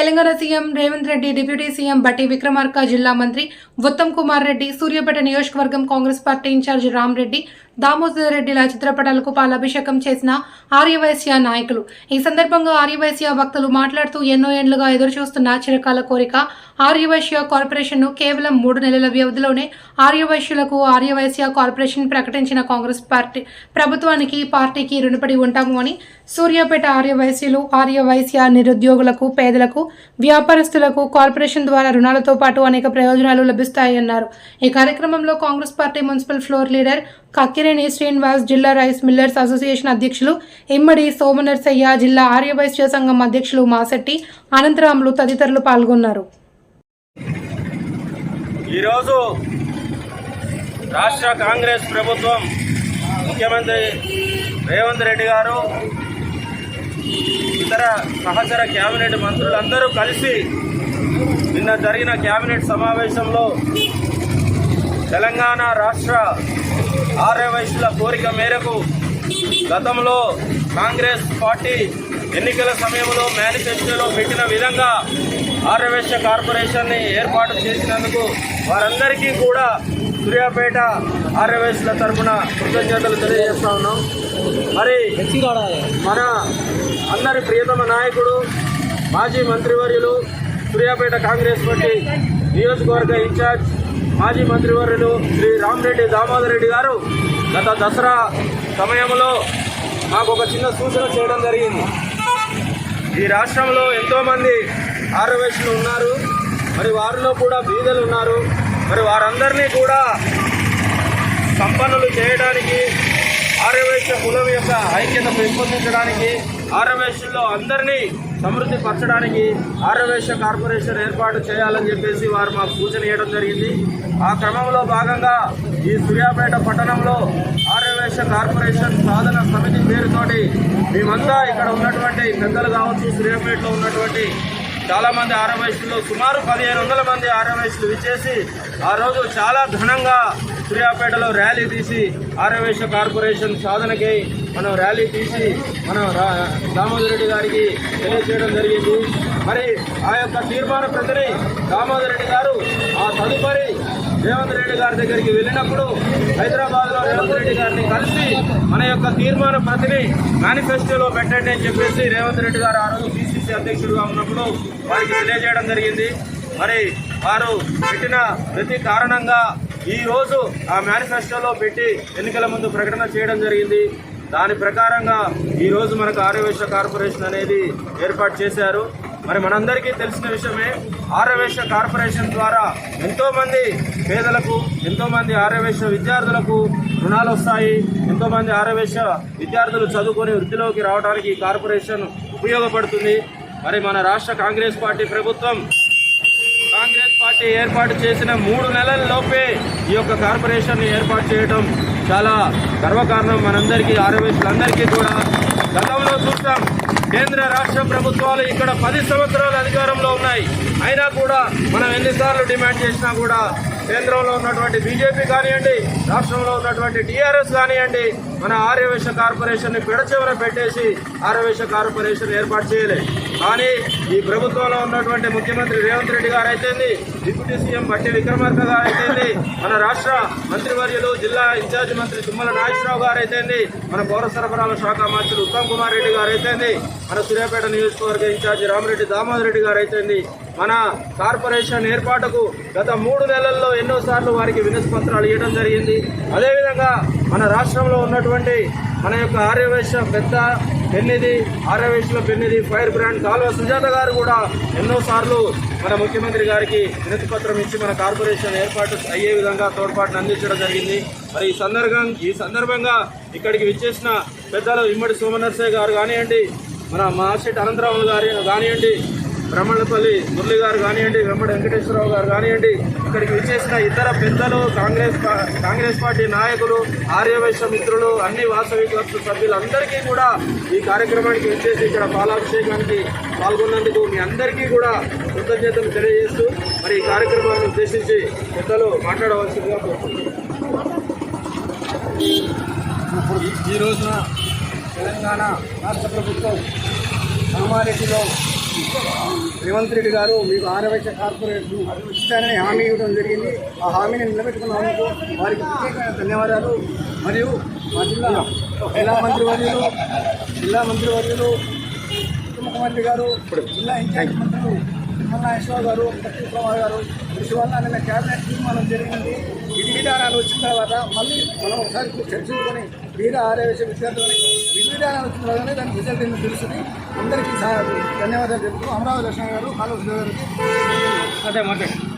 Telangana CM Revanth Reddy deputy CM Bhatti Vikramarka జిల్లా మంత్రి ఉత్తమ్ కుమార్ రెడ్డి సూర్యాపేట నియోజకవర్గం కాంగ్రెస్ పార్టీ ఇన్ఛార్జ్ రామ్ రెడ్డి దామోదర్ రెడ్డిల చిత్రపటాలకు పాలాభిషేకం చేసిన ఆర్యవైశ్య నాయకులు. ఈ సందర్భంగా ఆర్యవైశ్య భక్తులు మాట్లాడుతూ ఎన్నో ఏండ్లుగా ఎదురుచూస్తున్న చిరకాల కోరిక ఆర్యవైశ్య కార్పొరేషన్ను కేవలం మూడు నెలల వ్యవధిలోనే ఆర్యవైశ్యులకు ఆర్యవైశ్య కార్పొరేషన్ ప్రకటించిన కాంగ్రెస్ పార్టీ ప్రభుత్వానికి పార్టీకి రుణపడి ఉంటాము అని సూర్యాపేట ఆర్యవైశ్యులు ఆర్యవైశ్య నిరుద్యోగులకు పేదలకు వ్యాపారస్తులకు కార్పొరేషన్ ద్వారా రుణాలతో పాటు అనేక ప్రయోజనాలు లభిస్తాయన్నారు. ఈ కార్యక్రమంలో Congress party municipal floor leader Kakkireni Srinivas జిల్లా రైస్ మిల్లర్స్ అసోసియేషన్ అధ్యక్షులు ఇమ్మడి సోమనర్సయ్య జిల్లా ఆర్యవైశ్య సంఘం అధ్యక్షులు మాసెట్టి అనంతరాములు తదితరులు పాల్గొన్నారు. ఈరోజు రాష్ట్ర కాంగ్రెస్ ప్రభుత్వం ముఖ్యమంత్రి రేవంత్ రెడ్డి గారు ఇతర సహచర కేబినెట్ మంత్రులందరూ కలిసి నిన్న జరిగిన కేబినెట్ సమావేశంలో తెలంగాణ రాష్ట్ర ఆర్యవైశ్యుల కోరిక మేరకు గతంలో కాంగ్రెస్ పార్టీ ఎన్నికల సమయంలో మేనిఫెస్టోలో పెట్టిన విధంగా ఆర్యవైశ్య కార్పొరేషన్ని ఏర్పాటు చేసినందుకు వారందరికీ కూడా సూర్యాపేట ఆర్యవైశ్యుల తరఫున కృతజ్ఞతలు తెలియజేస్తా ఉన్నాం. మరి మన అందరి ప్రియతమ నాయకుడు మాజీ మంత్రివర్యులు సూర్యాపేట కాంగ్రెస్ పార్టీ నియోజకవర్గ ఇన్ఛార్జ్ మాజీ మంత్రివర్యులు శ్రీ రామరెడ్డి దామోదర్ రెడ్డి గారు గత దసరా సమయంలో మాకు ఒక చిన్న సూచన చేయడం జరిగింది. ఈ రాష్ట్రంలో ఎంతోమంది ఆర్యవైశ్యులు ఉన్నారు. మరి వారిలో కూడా బీదలు ఉన్నారు. మరి వారందరినీ కూడా సంపన్నులు చేయడానికి ఆర్యవైశ్య కులం యొక్క ఐక్యత పెంపొందించడానికి ఆర్యవైశ్యుల్లో అందరినీ సమృద్ధి పరచడానికి ఆర్యవైశ్య కార్పొరేషన్ ఏర్పాటు చేయాలని చెప్పేసి వారు మాకు సూచన ఇవ్వడం జరిగింది. ఆ క్రమంలో భాగంగా ఈ సూర్యాపేట పట్టణంలో ఆరవేశ కార్పొరేషన్ సాధన సమితి పేరుతోటి మేమంతా ఇక్కడ ఉన్నటువంటి పెద్దలు కావచ్చు సూర్యాపేటలో ఉన్నటువంటి చాలామంది మంది సుమారు పదిహేను వందల మంది ఆర్యవైశ్యులు విచ్చేసి ఆ రోజు చాలా ఘనంగా సూర్యాపేటలో ర్యాలీ తీసి ఆర్యవైశ్య కార్పొరేషన్ సాధనకై మనం ర్యాలీ తీసి మనం రా- దామోదర్ రెడ్డి గారికి తెలియజేయడం జరిగింది. మరి ఆ యొక్క తీర్మాన ప్రతిని దామోదర్ రెడ్డి గారు ఆ తదుపరి రేవంత్ రెడ్డి గారి దగ్గరికి వెళ్ళినప్పుడు హైదరాబాద్లో రేవంత్ రెడ్డి గారిని కలిసి మన యొక్క తీర్మాన ప్రతిని మేనిఫెస్టోలో పెట్టండి అని చెప్పేసి రేవంత్ రెడ్డి గారు ఆ రోజు పిసిసి అధ్యక్షుడిగా ఉన్నప్పుడు వారికి తెలియజేయడం జరిగింది. మరి వారు పెట్టిన ప్రతి కారణంగా ఈరోజు ఆ మేనిఫెస్టోలో పెట్టి ఎన్నికల ముందు ప్రకటన చేయడం జరిగింది. దాని ప్రకారంగా ఈరోజు మనకు ఆర్యవేశ కార్పొరేషన్ అనేది ఏర్పాటు చేశారు. మరి మనందరికీ తెలిసిన విషయమే ఆర్యవేశ కార్పొరేషన్ ద్వారా ఎంతోమంది పేదలకు ఎంతోమంది ఆర్యవేశ విద్యార్థులకు రుణాలు వస్తాయి. ఎంతోమంది ఆర్యవేశ విద్యార్థులు చదువుకొని వృత్తిలోకి రావడానికి ఈ కార్పొరేషన్ ఉపయోగపడుతుంది. మరి మన రాష్ట్ర కాంగ్రెస్ పార్టీ ప్రభుత్వం కాంగ్రెస్ పార్టీ ఏర్పాటు చేసిన మూడు నెలల లోపే ఈ యొక్క కార్పొరేషన్ ఏర్పాటు చేయడం చాలా గర్వకారణం. మనందరికీ ఆరోగ్యులందరికీ కూడా. గతంలో చూసాం కేంద్ర రాష్ట్ర ప్రభుత్వాలు ఇక్కడ పది సంవత్సరాల అధికారంలో ఉన్నాయి. అయినా కూడా మనం ఎన్నిసార్లు డిమాండ్ చేసినా కూడా కేంద్రంలో ఉన్నటువంటి బీజేపీ కానివ్వండి రాష్ట్రంలో ఉన్నటువంటి టీఆర్ఎస్ కానివ్వండి మన ఆర్యవేశ కార్పొరేషన్ని పెడచెవర పెట్టేసి ఆర్యవేశ కార్పొరేషన్ ఏర్పాటు చేయలేదు కానీ ఈ ప్రభుత్వంలో ఉన్నటువంటి ముఖ్యమంత్రి రేవంత్ రెడ్డి గారు అయితేంది డిప్యూటీ సీఎం బట్టి విక్రమార్క గారు అయితేంది మన రాష్ట్ర మంత్రివర్యులు జిల్లా ఇన్ఛార్జి మంత్రి తుమ్మల నాగేశ్వరరావు గారు అయితేంది మన పౌర సరఫరాల శాఖ మంత్రులు ఉత్తమ్ కుమార్ రెడ్డి గారు అయితేంది మన సూర్యాపేట నియోజకవర్గ ఇన్ఛార్జి రామరెడ్డి దామోదర్ రెడ్డి గారు అయితేంది మన కార్పొరేషన్ ఏర్పాటుకు గత మూడు నెలల్లో ఎన్నోసార్లు వారికి వినతి పత్రాలు ఇవ్వడం జరిగింది. అదేవిధంగా మన రాష్ట్రంలో ఉన్నటువంటి మన యొక్క ఆర్యవేశ పెద్ద పెన్నిది ఆర్యవేశల పెన్నిది ఫైర్ బ్రాండ్ కాలువ సుజాత గారు కూడా ఎన్నోసార్లు మన ముఖ్యమంత్రి గారికి వినతి పత్రం ఇచ్చి మన కార్పొరేషన్ ఏర్పాటు అయ్యే విధంగా తోడ్పాటును అందించడం జరిగింది. మరి ఈ సందర్భం ఈ సందర్భంగా ఇక్కడికి విచ్చేసిన పెద్దలు ఇమ్మడి సోమనర్సయ్య గారు కానివ్వండి మన మాసెట్ అనంతరాములు గారు కానివ్వండి బ్రహ్మణపల్లి మురళి గారు కానివ్వండి వెంబడి వెంకటేశ్వరరావు గారు కానివ్వండి ఇక్కడికి విచ్చేసిన ఇతర పెద్దలు కాంగ్రెస్ కాంగ్రెస్ పార్టీ నాయకులు ఆర్యవైశ్య మిత్రులు అన్ని వాసవి క్లబ్స్ సభ్యులందరికీ కూడా ఈ కార్యక్రమానికి విచ్చేసి ఇక్కడ పాలాభిషేకానికి పాల్గొన్నందుకు మీ అందరికీ కూడా కృతజ్ఞతలు తెలియజేస్తూ మరి ఈ కార్యక్రమాన్ని ఉద్దేశించి పెద్దలు మాట్లాడవలసిందిగా కోరుతున్నాను ఈ- ఈ రోజున తెలంగాణ రాష్ట్ర ప్రభుత్వం కామారెడ్డిలో రేవంత్ రెడ్డి గారు మీకు ఆరవైశ్య కార్పొరేట్ ఇస్తానని హామీ ఇవ్వడం జరిగింది. ఆ హామీని నిలబెట్టుకున్నందుకు వారికి ప్రత్యేకమైన ధన్యవాదాలు. మరియు మా జిల్లా జిల్లా మంత్రివర్యులు జిల్లా మంత్రివర్యులు ముఖ్యమంత్రి గారు జిల్లా ఇన్ఛార్జ్ మంత్రులు నాగేశ్వరరావు గారు ప్రతి కుమార్ గారు కృషి వల్ల నిన్న క్యాబినెట్ తీర్మానం జరిగింది. విధి విధానాలు వచ్చిన తర్వాత మళ్ళీ మనం ఒకసారి చర్చించుకొని వీర ఆర్యవేశ విద్యార్థులని విధి విధానాలు వచ్చిన తర్వాతనే దాని రిజల్ట్ ఏంటో తెలుస్తుంది. అందరికీ ధన్యవాదాలు చెప్తూ అమరావతి లక్ష్మణ గారు కాలువ గారికి అదే మాట్లాడు